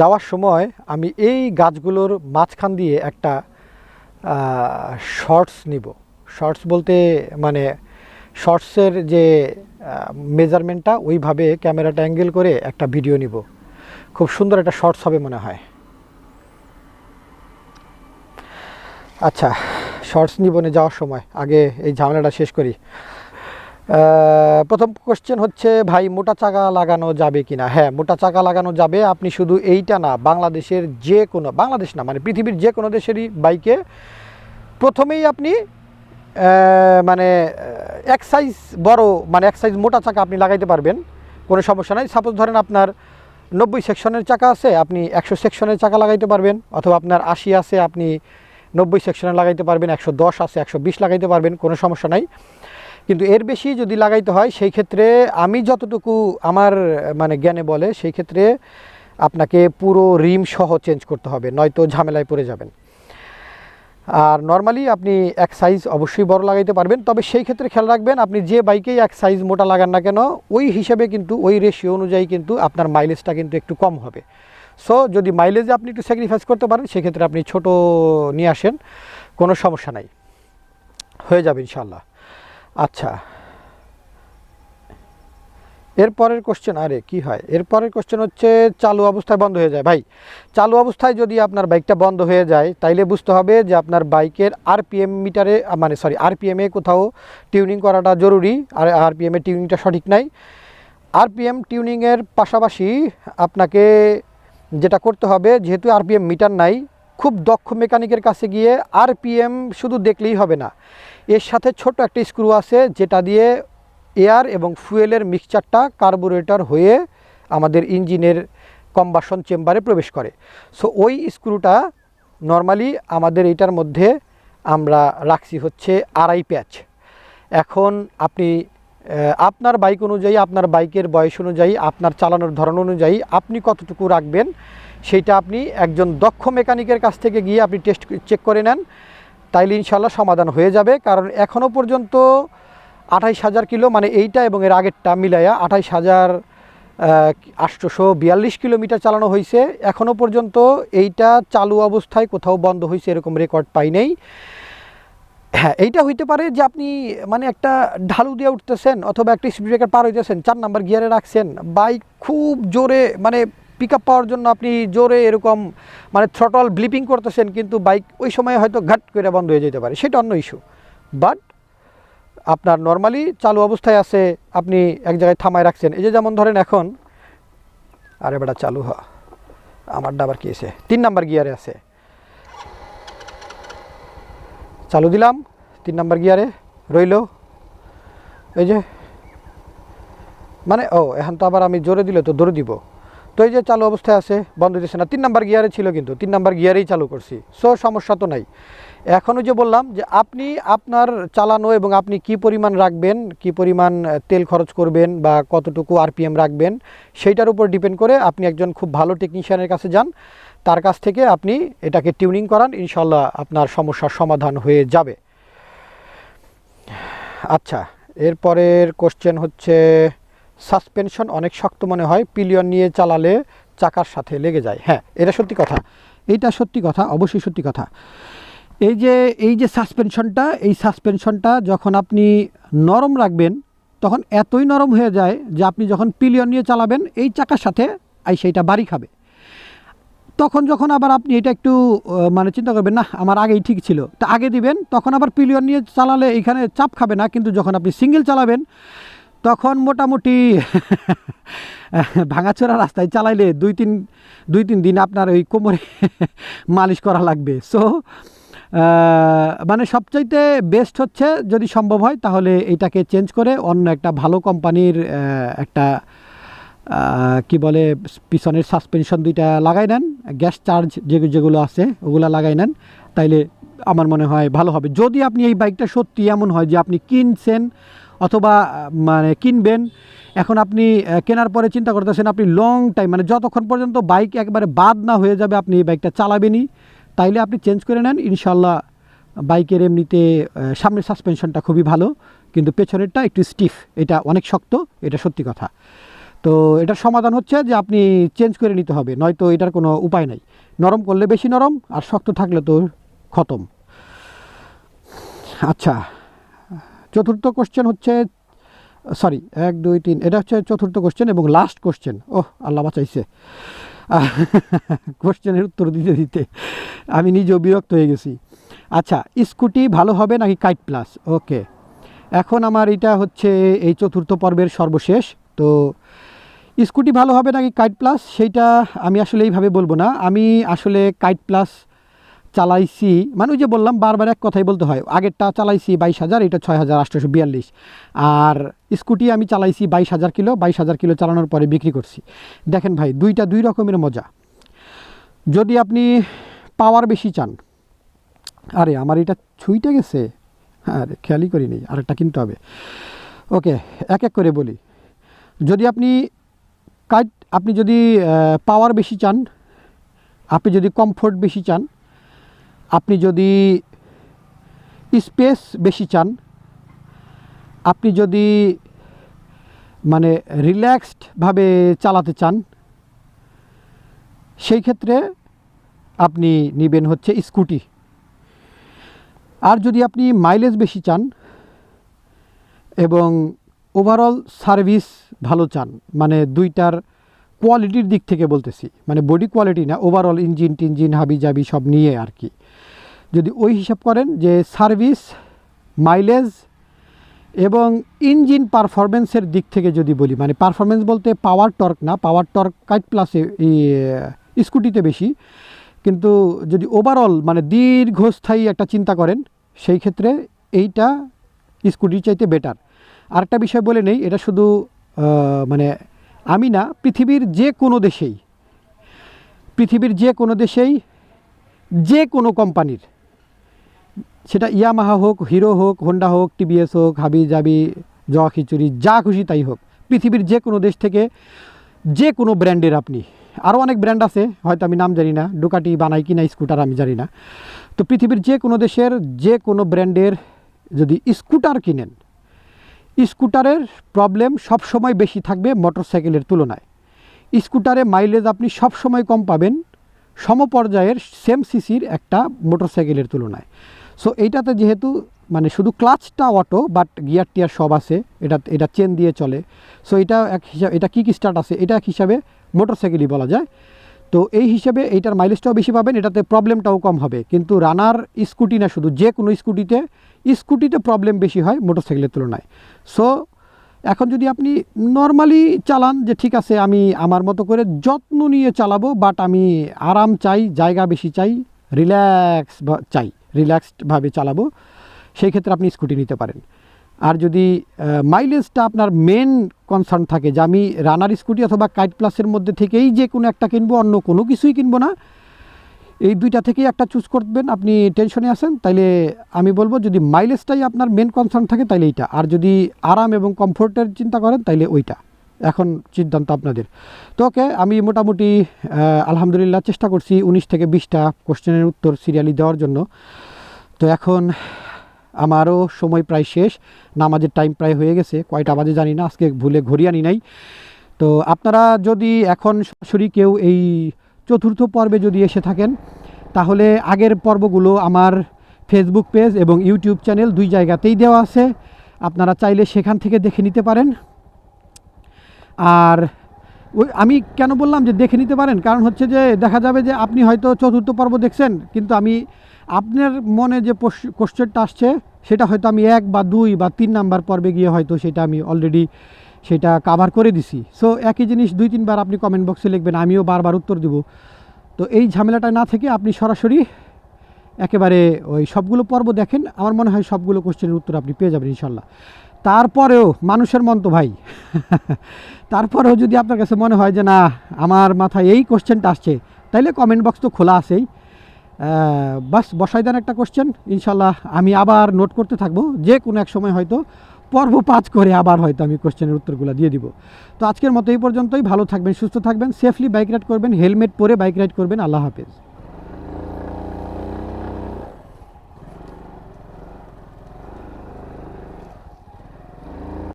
যাওয়ার সময় আমি এই গাছগুলোর মাঝখান দিয়ে একটা শর্টস নিব। শর্টস বলতে মানে শর্টসের যে মেজারমেন্টটা ওইভাবে ক্যামেরাটা অ্যাঙ্গেল করে একটা ভিডিও নিব। খুব সুন্দর একটা শর্টস হবে মনে হয়। আচ্ছা শর্টস নিবনে যাওয়ার সময়। আগে এই ঝামেলাটা শেষ করি। প্রথম কোশ্চেন হচ্ছে, ভাই, মোটা চাকা লাগানো যাবে কি না হ্যাঁ মোটা চাকা লাগানো যাবে। আপনি শুধু এইটা না, বাংলাদেশের যে কোনো বাংলাদেশ না মানে পৃথিবীর যে কোনো দেশেরই বাইকে প্রথমেই আপনি মানে এক সাইজ বড় মানে এক সাইজ মোটা চাকা আপনি লাগাইতে পারবেন। কোনো সমস্যা নাই। সাপোজ ধরেন আপনার নব্বই সেকশনের চাকা আছে, আপনি একশো সেকশনের চাকা লাগাইতে পারবেন। অথবা আপনার আশি আছে, আপনি নব্বই সেকশনে লাগাইতে পারবেন, একশো দশ আছে, একশো বিশ লাগাইতে পারবেন। কোনো সমস্যা নাই। কিন্তু এর বেশি যদি লাগাইতে হয়, সেই ক্ষেত্রে আমি যতটুকু আমার মানে জ্ঞানে বলে, সেই ক্ষেত্রে আপনাকে পুরো রিম সহ চেঞ্জ করতে হবে, নয়তো ঝামেলায় পড়ে যাবেন। আর নর্মালি আপনি এক সাইজ অবশ্যই বড় লাগাইতে পারবেন, তবে সেই ক্ষেত্রে খেয়াল রাখবেন, আপনি যে বাইকেই এক সাইজ মোটা লাগান না কেন, ওই হিসেবে কিন্তু, ওই রেশিও অনুযায়ী কিন্তু আপনার মাইলেজটা কিন্তু একটু কম হবে। সো যদি মাইলেজে আপনি একটু স্যাক্রিফাইস করতে পারেন সেক্ষেত্রে আপনি ছোট নিয়ে আসেন, কোনো সমস্যা নাই। হয়ে যাবে ইনশাল্লাহ আচ্ছা। এরপরের কোশ্চেন আরে কি হয়? এরপরের কোশ্চেন হচ্ছে, চালু অবস্থায় বন্ধ হয়ে যায়। ভাই, চালু অবস্থায় যদি আপনার বাইকটা বন্ধ হয়ে যায়, তাইলে বুঝতে হবে যে আপনার বাইকের আরপিএম মিটারে মানে সরি আরপিএমে কোথাও টিউনিং করাটা জরুরি, আর আরপিএমের টিউনিংটা সঠিক নাই। আরপিএম টিউনিংয়ের পাশাপাশি আপনাকে যেটা করতে হবে, যেহেতু আরপিএম মিটার নাই খুব দক্ষ মেকানিকের কাছে গিয়ে আর আরপিএম শুধু দেখলেই হবে না। এর সাথে ছোট একটা স্ক্রু আছে যেটা দিয়ে এয়ার এবং ফুয়েলের মিক্সচারটা কার্বোরেটর হয়ে আমাদের ইঞ্জিনের কম্বাসন চেম্বারে প্রবেশ করে। সো ওই স্ক্রুটা নর্মালি আমাদের এটার মধ্যে আমরা রাখছি হচ্ছে আড়াই প্যাচ। এখন আপনি আপনার বাইক অনুযায়ী, আপনার বাইকের বয়স অনুযায়ী, আপনার চালানোর ধরন অনুযায়ী আপনি কতটুকু রাখবেন সেইটা আপনি একজন দক্ষ মেকানিকের কাছ থেকে গিয়ে আপনি টেস্ট চেক করে নেন। তাইলে ইনশাল্লাহ সমাধান হয়ে যাবে। কারণ এখনও পর্যন্ত আঠাইশ হাজার কিলো মানে এইটা এবং এর আগেরটা মিলাইয়া আঠাইশ হাজার আটশোশো বিয়াল্লিশ কিলোমিটার চালানো হয়েছে এখনও পর্যন্ত এইটা চালু অবস্থায় কোথাও বন্ধ হয়েছে এরকম রেকর্ড পাই নেই। হ্যাঁ এইটা হইতে পারে যে আপনি মানে একটা ঢালু দিয়ে উঠতেছেন অথবা একটা স্পিড ব্রেকার পার হইতেছেন, চার নাম্বার গিয়ারে রাখছেন বাইক খুব জোরে মানে পিক আপ পাওয়ার জন্য আপনি জোরে এরকম মানে থ্রটল ব্লিপিং করতেছেন, কিন্তু বাইক ওই সময় হয়তো ঘাট করে বন্ধ হয়ে যেতে পারে। সেটা অন্য ইস্যু বাট আপনার নর্মালি চালু অবস্থায় আছে, আপনি এক জায়গায় থামায় রাখছেন। এই যে যেমন ধরেন এখন, আরে বেটা চালু হ। আমার ডাবার কি আছে? তিন নাম্বার গিয়ারে আছে। চালু দিলাম, তিন নাম্বার গিয়ারে রইল। এই যে মানে ও, এখন তো আবার আমি জোরে দিলে তো দৌড়ে দিব। তো এই যে চালু অবস্থায় আছে, বন্ধ দিচ্ছে না। তিন নাম্বার গিয়ারে ছিল কিন্তু, তিন নাম্বার গিয়ারেই চালু করছি। সো সমস্যা তো নাই। এখনও যে বললাম যে আপনি আপনার চালানো এবং আপনি কি পরিমাণ রাখবেন, কি পরিমাণ তেল খরচ করবেন বা কতটুকু আরপিএম রাখবেন, সেইটার উপর ডিপেন্ড করে আপনি একজন খুব ভালো টেকনিশিয়ানের কাছে যান। তার কাছ থেকে আপনি এটাকে টিউনিং করান ইনশাল্লাহ আপনার সমস্যার সমাধান হয়ে যাবে। আচ্ছা এরপরের কোশ্চেন হচ্ছে সাসপেনশন অনেক শক্ত মনে হয়, পিলিয়ন নিয়ে চালালে চাকার সাথে লেগে যায়। হ্যাঁ এটা সত্যি কথা। এইটা সত্যি কথা, অবশ্যই সত্যি কথা। এই যে এই যে সাসপেনশনটা, এই সাসপেনশনটা যখন আপনি নরম রাখবেন, তখন এতই নরম হয়ে যায় যে আপনি যখন পিলিয়ন নিয়ে চালাবেন, এই চাকার সাথে আই সেইটা বাড়ি খাবে। তখন যখন আবার আপনি এটা একটু মানে চিন্তা করবেন না আমার আগেই ঠিক ছিল। তা আগে দিবেন, তখন আবার পিলিয়ন নিয়ে চালালে এখানে চাপ খাবে না, কিন্তু যখন আপনি সিঙ্গেল চালাবেন তখন মোটামুটি ভাঙাচোরা রাস্তায় চালাইলে দুই তিন দুই তিন দিন আপনার ওই কোমরে মালিশ করা লাগবে। সো মানে সবচাইতে বেস্ট হচ্ছে যদি সম্ভব হয় তাহলে এটাকে চেঞ্জ করে অন্য একটা ভালো কোম্পানির একটা কি বলে, পিছনের সাসপেনশন দুইটা লাগাই নেন গ্যাস চার্জ যে, যেগুলো আছে ওগুলো লাগাই নেন, তাইলে আমার মনে হয় ভালো হবে। যদি আপনি এই বাইকটা সত্যি এমন হয় যে আপনি কিনছেন অথবা মানে কিনবেন, এখন আপনি কেনার পরে চিন্তা করতেছেন আপনি লং টাইম মানে যতক্ষণ পর্যন্ত বাইক একবারে বাদ না হয়ে যাবে, আপনি এই বাইকটা চালাবেনই, তাইলে আপনি চেঞ্জ করে নেন ইনশাল্লাহ বাইকের এমনিতে সামনের সাসপেনশনটা খুবই ভালো, কিন্তু পেছনেরটা একটু স্টিফ এটা অনেক শক্ত, এটা সত্যি কথা। তো এটার সমাধান হচ্ছে যে আপনি চেঞ্জ করে নিতে হবে, নয়তো এটার কোনো উপায় নাই। নরম করলে বেশি নরম, আর শক্ত থাকলে তো খতম। আচ্ছা চতুর্থ কোশ্চেন হচ্ছে সরি এক, দুই, তিন, এটা হচ্ছে চতুর্থ কোশ্চেন এবং লাস্ট কোশ্চেন ওহ, আল্লাহ বাঁচাইছে। কোশ্চেনের উত্তর দিতে দিতে আমি নিজেও বিরক্ত হয়ে গেছি। আচ্ছা স্কুটি ভালো হবে নাকি কাইট প্লাস ওকে, এখন আমার এটা হচ্ছে এই চতুর্থ পর্বের সর্বশেষ। তো স্কুটি ভালো হবে নাকি কাইট প্লাস সেইটা আমি আসলে এইভাবে বলব না। আমি আসলে কাইট প্লাস চালাইছি মানে ওই যে বললাম বারবার এক কথাই বলতে হয়, আগেরটা চালাইছি বাইশ হাজার, এটা ছয় হাজার আটশোশো বিয়াল্লিশ। আর স্কুটি আমি চালাইছি বাইশ হাজার কিলো, বাইশ হাজার কিলো চালানোর পরে বিক্রি করছি। দেখেন ভাই, দুইটা দুই রকমের মজা। যদি আপনি পাওয়ার বেশি চান, আরে আমার এটা ছুঁইটা গেছে, আরে খেয়ালই করিনি, আরেকটা কিনতে হবে। ওকে, এক এক করে বলি। যদি আপনি কাইট, আপনি যদি পাওয়ার বেশি চান, আপনি যদি কমফোর্ট বেশি চান আপনি যদি স্পেস বেশি চান, আপনি যদি মানে রিল্যাক্সডভাবে চালাতে চান, সেই ক্ষেত্রে আপনি নেবেন হচ্ছে স্কুটি। আর যদি আপনি মাইলেজ বেশি চান এবং ওভারঅল সার্ভিস ভালো চান মানে দুইটার কোয়ালিটির দিক থেকে বলতেছি মানে বডি কোয়ালিটি না, ওভারঅল ইঞ্জিন টিঞ্জিন হাবি জাবি সব নিয়ে আর কি। যদি ওই হিসাব করেন যে সার্ভিস, মাইলেজ এবং ইঞ্জিন পারফরমেন্সের দিক থেকে যদি বলি মানে পারফরমেন্স বলতে পাওয়ার টর্ক না, পাওয়ার টর্ক কাইট প্লাসে স্কুটিতে বেশি। কিন্তু যদি ওভারঅল মানে দীর্ঘস্থায়ী একটা চিন্তা করেন, সেই ক্ষেত্রে এইটা স্কুটির চাইতে বেটার আরেকটা বিষয় বলে নেই, এটা শুধু মানে আমি না, পৃথিবীর যে কোনো দেশেই, পৃথিবীর যে কোনো দেশেই যে কোনো কোম্পানির সেটা ইয়ামাহা হোক, হিরো হোক, হোন্ডা হোক, টিভিএস হোক, হাবি জাবি জয়া খিচুড়ি, যা খুশি তাই হোক, পৃথিবীর যে কোনো দেশ থেকে যে কোনো ব্র্যান্ডের আপনি, আরও অনেক ব্র্যান্ড আছে, হয়তো আমি নাম জানি না, ডুকাটি বানাই কি না, স্কুটার আমি জানি না, তো পৃথিবীর যে কোনো দেশের যে কোনো ব্র্যান্ডের যদি স্কুটার কিনেন, স্কুটারের প্রবলেম সবসময় বেশি থাকবে মোটরসাইকেলের তুলনায়। স্কুটারে মাইলেজ আপনি সবসময় কম পাবেন, সমপর্যায়ের সেম সিসির একটা মোটরসাইকেলের তুলনায়। সো এইটাতে যেহেতু মানে শুধু ক্লাচটা অটো বাট গিয়ার টিয়ার সব আছে, এটা এটা চেন দিয়ে চলে। সো এটা এক হিসাবে এটা কিক স্টার্ট আছে? এটা এক হিসাবে মোটরসাইকেলই বলা যায়। তো এই হিসাবে এইটার মাইলেজটাও বেশি পাবেন, এটাতে প্রবলেমটাও কম হবে। কিন্তু রানার স্কুটি না শুধু, যে কোনো স্কুটিতে স্কুটিতে প্রবলেম বেশি হয় মোটরসাইকেলের তুলনায়। সো এখন যদি আপনি নর্মালি চালান যে ঠিক আছে, আমি আমার মতো করে যত্ন নিয়ে চালাবো বাট আমি আরাম চাই, জায়গা বেশি চাই রিল্যাক্স চাই। রিল্যাক্সডভাবে চালাবো, সেই ক্ষেত্রে আপনি স্কুটি নিতে পারেন। আর যদি মাইলেজটা আপনার মেন কনসার্ন থাকে যে আমি রানার স্কুটি অথবা কাইট প্লাসের মধ্যে থেকেই যে কোনো একটা কিনবো, অন্য কোনো কিছুই কিনবো না, এই দুইটা থেকেই একটা চুজ করবেন। আপনি টেনশনে আছেন, তাইলে আমি বলব যদি মাইলেজটাই আপনার মেন কনসার্ন থাকে, তাইলে এইটা। আর যদি আরাম এবং কমফোর্টের চিন্তা করেন, তাইলে ওইটা। এখন সিদ্ধান্ত আপনাদের। তো ওকে, আমি মোটামুটি আলহামদুলিল্লাহ চেষ্টা করছি উনিশ থেকে বিশটা কোশ্চেনের উত্তর সিরিয়ালি দেওয়ার জন্য। তো এখন আমারও সময় প্রায় শেষ, নামাজের টাইম প্রায় হয়ে গেছে, কয়টা বাজে জানি না, আজকে ভুলে ঘড়ি আনি নাই। তো আপনারা যদি এখন সরাসরি কেউ এই চতুর্থ পর্বে যদি এসে থাকেন, তাহলে আগের পর্বগুলো আমার ফেসবুক পেজ এবং ইউটিউব চ্যানেল দুই জায়গাতেই দেওয়া আছে। আপনারা চাইলে সেখান থেকে দেখে নিতে পারেন। আর ওই আমি কেন বললাম যে দেখে নিতে পারেন? কারণ হচ্ছে যে দেখা যাবে যে আপনি হয়তো চতুর্থ পর্ব দেখছেন, কিন্তু আমি আপনার মনে যে কোশ্চেনটা আসছে, সেটা হয়তো আমি এক বা দুই বা তিন নাম্বার পর্বে গিয়ে হয়তো সেটা আমি অলরেডি সেটা কাভার করে দিছি। সো একই জিনিস দুই, তিনবার আপনি কমেন্ট বক্সে লিখবেন, আমিও বারবার উত্তর দিব। তো এই ঝামেলাটা না থেকে আপনি সরাসরি একেবারে ওই সবগুলো পর্ব দেখেন, আমার মনে হয় সবগুলো কোশ্চেনের উত্তর আপনি পেয়ে যাবেন ইনশাল্লাহ। তারপরেও মানুষের মন তো ভাই। তারপরেও যদি আপনার কাছে মনে হয় যে না, আমার মাথায় এই কোশ্চেনটা আসছে, তাইলে কমেন্ট বক্স তো খোলা আছেই। বাস, বসাই দেন একটা কোশ্চেন ইনশাল্লাহ আমি আবার নোট করতে থাকব, যে কোনো এক সময় হয়তো পর্ব পাঁচ করে আবার হয়তো আমি কোশ্চেনের উত্তরগুলো দিয়ে দিব। তো আজকের মতো এই পর্যন্তই, ভালো থাকবেন, সুস্থ থাকবেন সেফলি বাইক রাইড করবেন হেলমেট পরে বাইক রাইড করবেন, আল্লাহ হাফেজ।